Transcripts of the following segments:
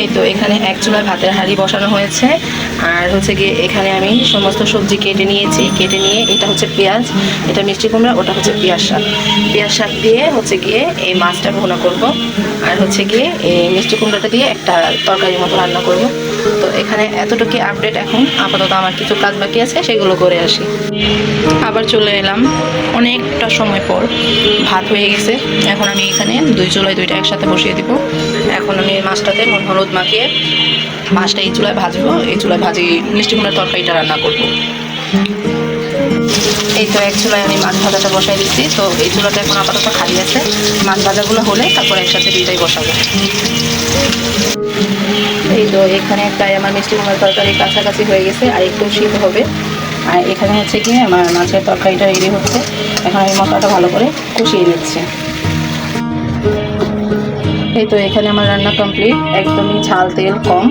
এই তো এখানে এক চুলায় ভাতের হাঁড়ি বসানো হয়েছে। আর হচ্ছে গিয়ে এখানে আমি সমস্ত সবজি কেটে নিয়েছি। কেটে নিয়ে এটা হচ্ছে পেঁয়াজ, এটা মিষ্টি কুমড়া, ওটা হচ্ছে পেঁয়াজ শাক। পেঁয়াজ শাক দিয়ে হচ্ছে গিয়ে এই মাছটা ভুনা করব। আর হচ্ছে গিয়ে এই মিষ্টি কুমড়াটা দিয়ে একটা তরকারির মতো রান্না করব। তো এখানে এতটুকু আপডেট এখন। আপাতত আমার কিছু কাজ বাকি আছে, সেগুলো করে আসি। আবার চলে এলাম অনেকটা সময় পর। ভাত হয়ে গেছে। এখন আমি এখানে দুই চুলায় দুইটা একসাথে বসিয়ে দিব। এখন আমি মাছটাতে হলুদ মাখিয়ে মাছটা এই চুলায় ভাজবো। এই চুলায় ভাজি মিষ্টি কুমড়ার তরকারিটা রান্না করব। এই তো এক চুলায় আমি মাছ ভাজাটা বসাই দিচ্ছি। তো এই চুলাটা এখন আপাতত খালি আছে। মাছ ভাজাগুলো হলে তারপর একসাথে দুইটাই বসাবো। তো এখানে প্রায় আমার মিষ্টি কুমড়ার তরকারি কাছাকাছি হয়ে গেছে, আর একটু শীত হবে। আর এখানে হচ্ছে কি, আমার মাছের তরকারিটা রেডি হচ্ছে। এখন আমি মশলাটা ভালো করে কষিয়ে নিচ্ছি। এই তো এখানে আমার রান্না কমপ্লিট একদমই ঝাল তেল কম।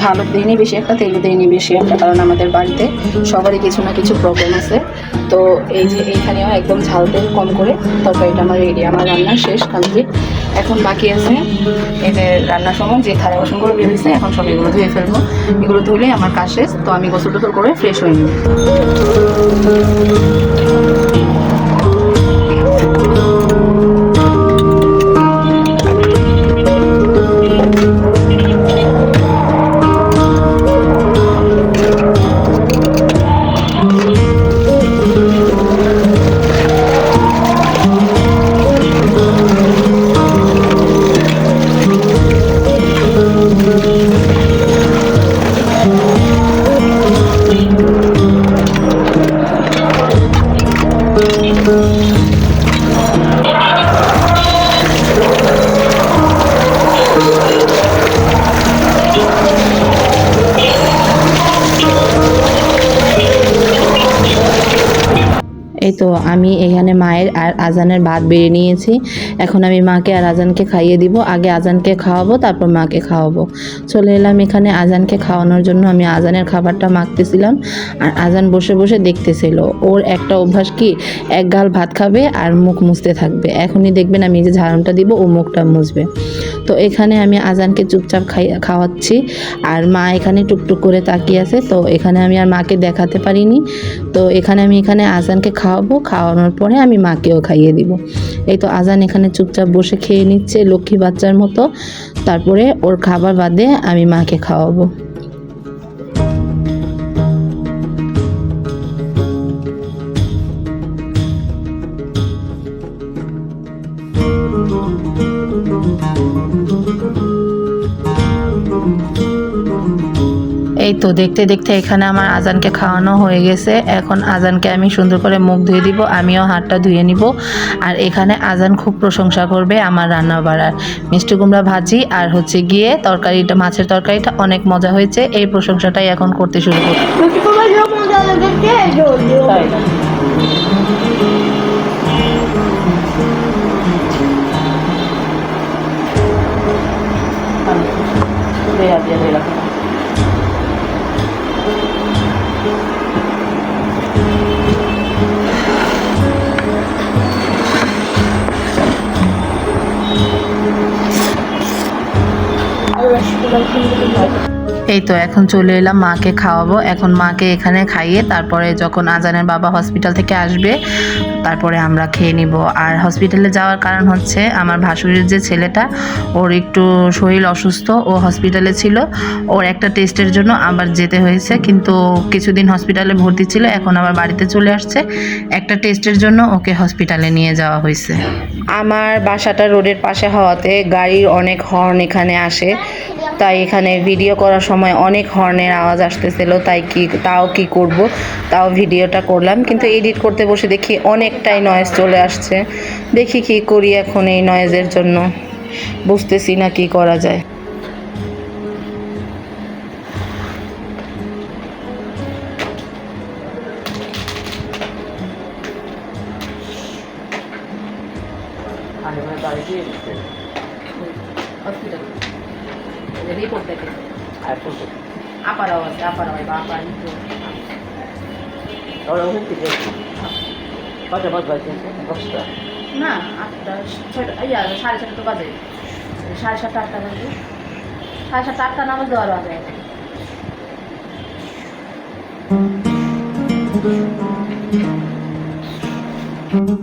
ঝালও দিইনি বেশি, একটা তেলও দিইনি বেশি একটা, কারণ আমাদের বাড়িতে সবারই কিছু না কিছু প্রবলেম আছে। তো এই যে এইখানেও একদম ঝাল তেল কম করে তরকারিটা আমার রেডি আমার রান্না শেষ কমপ্লিট এখন বাকি আছে এদের রান্নার সময়, যে থালা বাসনগুলো বেরিয়েছে এখন সব এগুলো ধুয়ে ফেলব। এগুলো ধুলে আমার কাজ শেষ, তো আমি গোসল টোসল করে ফ্রেশ হয়ে নিই তো আমি এখানে মায়ের আর আজানের ভাত বেড়ে নিয়েছি। এখন আমি মাকে আর আজানকে খাইয়ে দিব। আগে আজানকে খাওয়াবো, তারপর মাকে খাওয়াবো। চলে এলাম এখানে আজানকে খাওয়ানোর জন্য। আমি আজানের খাবারটা মাখতেছিলাম আর আজান বসে বসে দেখতেছিল। ওর একটা অভ্যাস কি? এক গাল ভাত খাবে আর মুখ মুছতে থাকবে। এখনই দেখবেন আমি যে ঝাড়নটা দিব, ও মুখটা মুছবে। তো এখানে আমি আজানকে চুপচাপ খাই, খাওয়াচ্ছি আর মা এখানে টুকটুক করে তাকিয়ে আছে। তো এখানে আমি আর মাকে দেখাতে পারিনি। তো এখানে আমি এখানে আজানকে খাওয়াবো। খাওয়ানোর পরে আমি মাকেও খাইয়ে দিব। এই তো আজান এখানে চুপচাপ বসে খেয়ে নিচ্ছে লক্ষ্মী বাচ্চার মতো। তারপরে ওর খাবার বাদে আমি মাকে খাওয়াবো। এই তো দেখতে দেখতে এখানে আমার আজানকে খাওয়ানো হয়ে গেছে। এখন আজানকে আমি সুন্দর করে মুখ ধুয়ে দিব আমিও হাতটা ধুয়ে নিব। আর এখানে আজান খুব প্রশংসা করবে আমার রান্না বাড়ার মিষ্টি কুমড়া ভাজি আর হচ্ছে গিয়ে তরকারিটা মাছের তরকারিটা অনেক মজা হয়েছে। এই প্রশংসাটাই এখন করতে শুরু করবে io এই তো, এখন চলে এলাম মাকে খাওয়াবো। এখন মাকে এখানে খাইয়ে তারপরে যখন আজানের বাবা হসপিটাল থেকে আসবে, তারপরে আমরা খেয়ে নিব। আর হসপিটালে যাওয়ার কারণ হচ্ছে, আমার ভাসুরের যে ছেলেটা, ওর একটু শরীর অসুস্থ, ও হসপিটালে ছিল। ওর একটা টেস্টের জন্য আবার যেতে হয়েছে, কিন্তু কিছুদিন হসপিটালে ভর্তি ছিল, এখন আবার বাড়িতে চলে আসছে। একটা টেস্টের জন্য ওকে হসপিটালে নিয়ে যাওয়া হয়েছে। আমার বাসাটা রোডের পাশে হওয়াতে গাড়ির অনেক হর্ন এখানে আসে। তাই এখানে ভিডিও করার সময় অনেক হর্নের আওয়াজ আসতেছিল, তাই কি, তাও কি করব? তাও ভিডিওটা করলাম। কিন্তু এডিট করতে বসে দেখি অনেকটাই নয়েজ চলে আসছে। দেখি কি করি এখন এই নয়েজের জন্য। বুঝতেছি না কি করা যায়। আপার আওয়াজ আপার আওয়াজ বাপা কটা বাজ দশটা না আটটা ছয়টা ইয়া সাড়ে ছটা তো বাজে সাড়ে সাতটা আটটা বাজে সাড়ে সাতটা আটটা নামাজ দেওয়ার আগে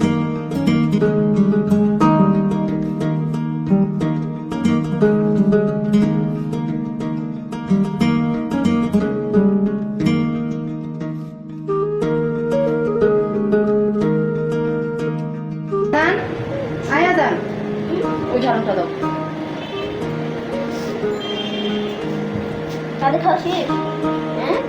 দান হ্যাঁ?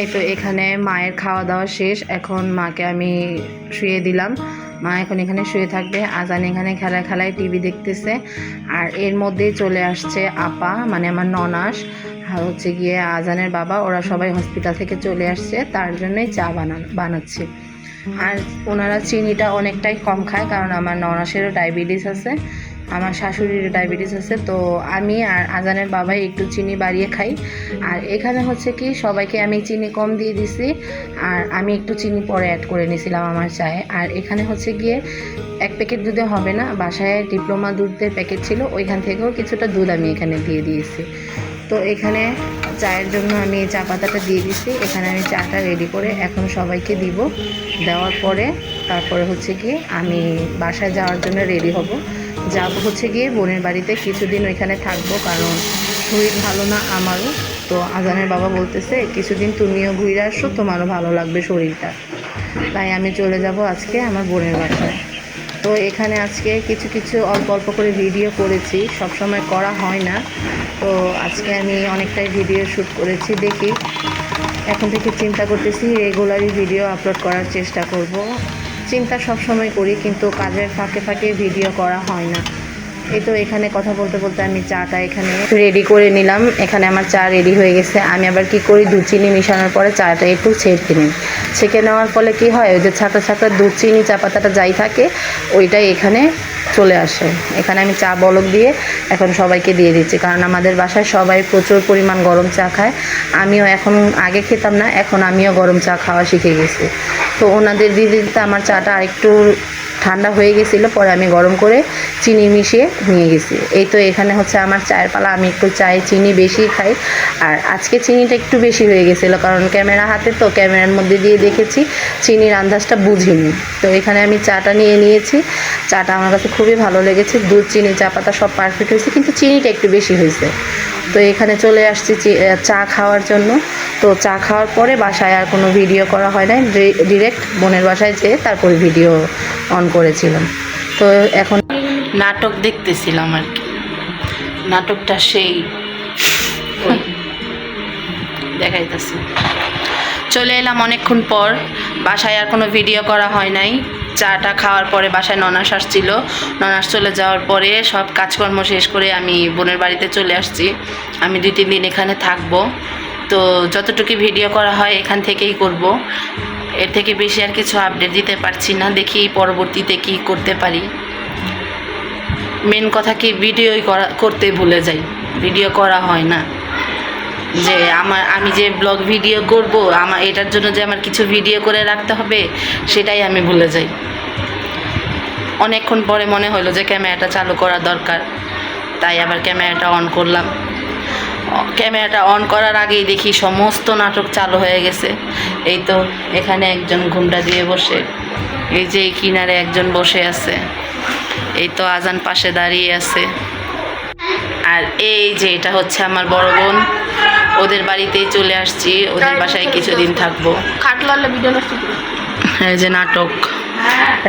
এই তো এখানে মায়ের খাওয়া দাওয়া শেষ। এখন মাকে আমি শুয়ে দিলাম। মা এখন এখানে শুয়ে থাকবে, আজান এখানে খেলায় খেলায় টিভি দেখতেছে। আর এর মধ্যেই চলে আসছে আপা মানে আমার ননাস হচ্ছে গিয়ে আজানের বাবা, ওরা সবাই হসপিটাল থেকে চলে আসছে, তার জন্যই চা বানান, বানাচ্ছি। আর ওনারা চিনিটা অনেকটাই কম খায়, কারণ আমার ননাসেরও ডায়াবেটিস আছে। আমার শাশুড়ির ডায়াবেটিস আছে, তো আমি আর আজানের বাবাই একটু চিনি বাড়িয়ে খাই। আর এখানে হচ্ছে কি, সবাইকে আমি চিনি কম দিয়ে দিছি, আর আমি একটু চিনি পরে অ্যাড করে নিয়েছিলাম আমার চায়ে। আর এখানে হচ্ছে গিয়ে এক প্যাকেট দুধে হবে না, বাসায় ডিপ্লোমা দুধের প্যাকেট ছিল, ওইখান থেকেও কিছুটা দুধ আমি এখানে দিয়ে দিয়েছি। তো এখানে চায়ের জন্য আমি চা পাতাটা দিয়ে দিছি, এখানে আমি চাটা রেডি করে এখন সবাইকে দিব। দেওয়ার পরে তারপরে হচ্ছে কি আমি বাসায় যাওয়ার জন্য রেডি হব। যাব হচ্ছে গিয়ে বোনের বাড়িতে। কিছুদিন ওইখানে থাকব কারণ শরীর ভালো না আমারও। তো আজানের বাবা বলতেছে, কিছুদিন তুমিও ঘুরে আসো, তোমারও ভালো লাগবে শরীরটা। তাই আমি চলে যাব আজকে আমার বোনের বাসায়। তো এখানে আজকে কিছু কিছু অল্প অল্প করে ভিডিও করেছি সব সময় করা হয় না। তো আজকে আমি অনেকটাই ভিডিও শ্যুট করেছি, দেখি। এখন থেকে চিন্তা করতেছি, রেগুলারই ভিডিও আপলোড করার চেষ্টা করব। চিন্তা সব সময় করি, কিন্তু কাজের ফাঁকে ফাঁকে ভিডিও করা হয় না। এই তো এখানে কথা বলতে বলতে আমি চাটা এখানে রেডি করে নিলাম। এখানে আমার চা রেডি হয়ে গেছে। আমি আবার কি করি? দুধ চিনি মিশানোর পরে চাটা একটু ছেঁকে নিই। ছেঁকে নেওয়ার ফলে কি হয়? ওই যে ছাতা ছাতা দুধ চিনি চা পাতাটা যাই থাকে, ওইটাই এখানে চলে আসে। এখানে আমি চা বলক দিয়ে এখন সবাইকে দিয়ে দিচ্ছি, কারণ আমাদের বাসায় সবাই প্রচুর পরিমাণ গরম চা খায়। আমিও এখন আগে খেতাম না, এখন আমিও গরম চা খাওয়া শিখে গেছি। তো ওনাদের দিয়ে দিতে আমার চাটা আরেকটু ঠান্ডা হয়ে গেছিল, পরে আমি গরম করে চিনি মিশিয়ে নিয়ে গেছি। এই তো এখানে হচ্ছে আমার চায়ের পালা, আমি একটু চায়ে চিনি বেশি খাই। আর আজকে চিনিটা একটু বেশি হয়ে গেছিল, কারণ ক্যামেরা হাতে তো, ক্যামেরার মধ্যে দিয়ে দেখেছি, চিনির আন্দাজটা বুঝিনি। তো এখানে আমি চাটা নিয়ে নিয়েছি। চাটা আমার কাছে খুবই ভালো লেগেছে, দুধ, চিনি, চা পাতা সব পারফেক্ট হয়েছে, কিন্তু চিনিটা একটু বেশি হয়েছে। তো এখানে চলে আসছি চি- খাওয়ার জন্য। তো চা খাওয়ার পরে বাসায় আর কোনো ভিডিও করা হয় নাই। ডিরেক্ট বোনের বাসায় যেয়ে তারপরে ভিডিও অন করেছিলাম। তো এখন নাটক দেখতেছিলাম আর কি। নাটকটা সেই দেখাইতেছি। চলে এলাম অনেকক্ষণ পর। বাসায় আর কোনো ভিডিও করা হয় নাই। চাটা খাওয়ার পরে বাসায় ননাস আসছিল। ননাস চলে যাওয়ার পরে সব কাজকর্ম শেষ করে আমি বোনের বাড়িতে চলে আসছি। আমি দুই তিন দিন এখানে থাকব। তো যতটুকু ভিডিও করা হয় এখান থেকেই করব। এর থেকে বেশি আর কিছু আপডেট দিতে পারছি না। দেখি পরবর্তীতে কি করতে পারি। মেন কথা কি ভিডিওই করা, করতে ভুলে যাই। ভিডিও করা হয় না। যে আমার, আমি যে ব্লগ ভিডিও করব আমার এটার জন্য যে আমার কিছু ভিডিও করে রাখতে হবে, সেটাই আমি ভুলে যাই। অনেকক্ষণ পরে মনে হলো যে ক্যামেরাটা চালু করা দরকার। তাই আবার ক্যামেরাটা অন করলাম। ক্যামেরাটা অন করার আগেই দেখি সমস্ত নাটক চালু হয়ে গেছে। এই তো এখানে একজন ঘুমটা দিয়ে বসে। এই যে এই কিনারে একজন বসে আছে। এই তো আজান পাশে দাঁড়িয়ে আছে। আর এই যে এটা হচ্ছে আমার বড় বোন। ওদের বাড়িতেই চলে আসছি। ওদের বাসায় কিছুদিন থাকব। খাটলালে ভিডিও এই যে নাটক।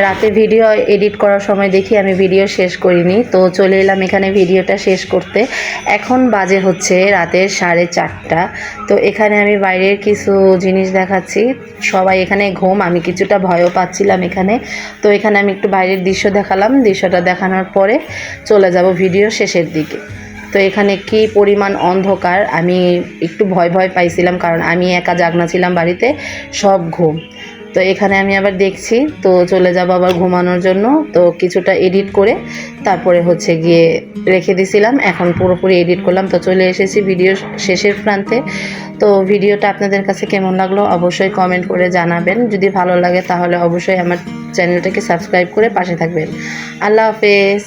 রাতে ভিডিও এডিট করার সময় দেখি আমি ভিডিও শেষ করিনি। তো চলে এলাম এখানে ভিডিওটা শেষ করতে। এখন বাজে হচ্ছে রাতের সাড়ে চারটা। তো এখানে আমি বাইরের কিছু জিনিস দেখাচ্ছি। সবাই এখানে ঘুম, আমি কিছুটা ভয়ও পাচ্ছিলাম এখানে। তো এখানে আমি একটু বাইরের দৃশ্য দেখালাম। দৃশ্যটা দেখানোর পরে চলে যাব ভিডিও শেষের দিকে। তো এখানে কি পরিমাণ অন্ধকার, আমি একটু ভয় ভয় পাইছিলাম কারণ আমি একা জাগনা ছিলাম বাড়িতে। সব ঘুম। তো এখানে আমি আবার দেখছি, তো চলে যাব আবার ঘুমানোর জন্য। তো কিছুটা এডিট করে তারপরে হচ্ছে গিয়ে রেখে দিছিলাম। এখন পুরোপুরি এডিট করলাম। তো চলে এসেছি ভিডিও শেষের প্রান্তে। তো ভিডিওটা আপনাদের কাছে কেমন লাগল অবশ্যই কমেন্ট করে জানাবেন। যদি ভালো লাগে তাহলে অবশ্যই আমার চ্যানেলটাকে সাবস্ক্রাইব করে পাশে থাকবেন। আল্লাহ হাফেজ।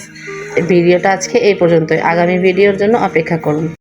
ভিডিওটা আজকে এই পর্যন্তই। আগামী ভিডিওর জন্য অপেক্ষা করুন।